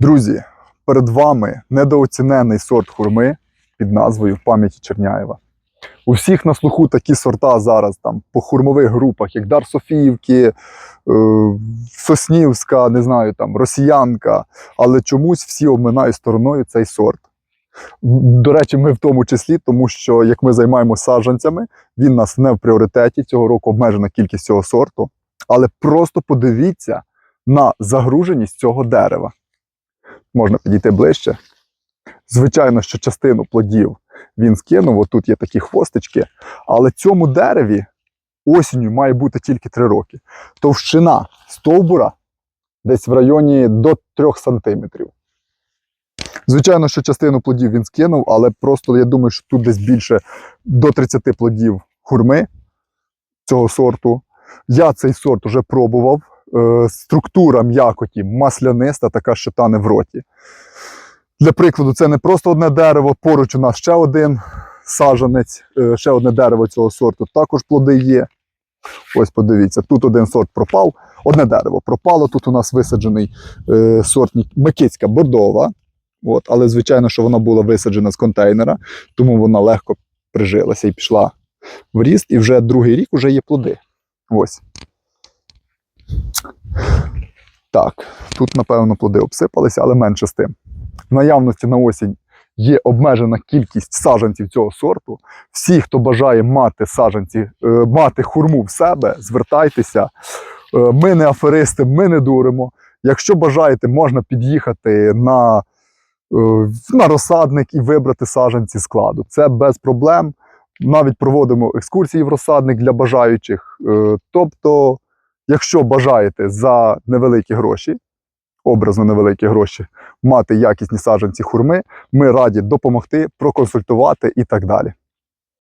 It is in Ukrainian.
Друзі, перед вами недооцінений сорт хурми під назвою Пам'яті Черняєва. У всіх на слуху такі сорта зараз там по хурмових групах, як Дар Софіївки, е, Соснівська, не знаю, там Росіянка, але чомусь всі обминають стороною цей сорт. До речі, ми в тому числі, тому що як ми займаємося саджанцями, він нас не в пріоритеті. Цього року обмежена кількість цього сорту. Але просто подивіться на загруженість цього дерева. Можна підійти ближче. Звичайно, що частину плодів він скинув, отут є такі хвостички, але цьому дереві осінню має бути тільки 3 роки. Товщина стовбура десь в районі до 3 сантиметрів. Звичайно, що частину плодів він скинув, але просто я думаю, що тут десь більше до 30 плодів хурми цього сорту. Я цей сорт вже пробував. Е, структура м'якоті масляниста, така що тане в роті. Для прикладу, це не просто одне дерево, поруч у нас ще один саджанець, е, ще одне дерево цього сорту. Також плоди є. Ось подивіться, тут один сорт пропав, одне дерево пропало. Тут у нас висаджений е, сорт Микицька бордова. От, але, звичайно, що вона була висаджена з контейнера, тому вона легко прижилася і пішла в ріст. І вже другий рік вже є плоди. Ось. Так, тут, напевно, плоди обсипалися, але менше з тим. В наявності на осінь є обмежена кількість саджанців цього сорту. Всі, хто бажає мати саджанці, е, мати хурму в себе, звертайтеся. Е, Ми не аферисти, ми не дуримо. Якщо бажаєте, можна під'їхати на, е, на розсадник і вибрати саджанці складу. Це без проблем. Навіть проводимо екскурсії в розсадник для бажаючих. Тобто, якщо бажаєте за невеликі гроші, образно невеликі гроші, мати якісні саджанці хурми, ми раді допомогти, проконсультувати і так далі.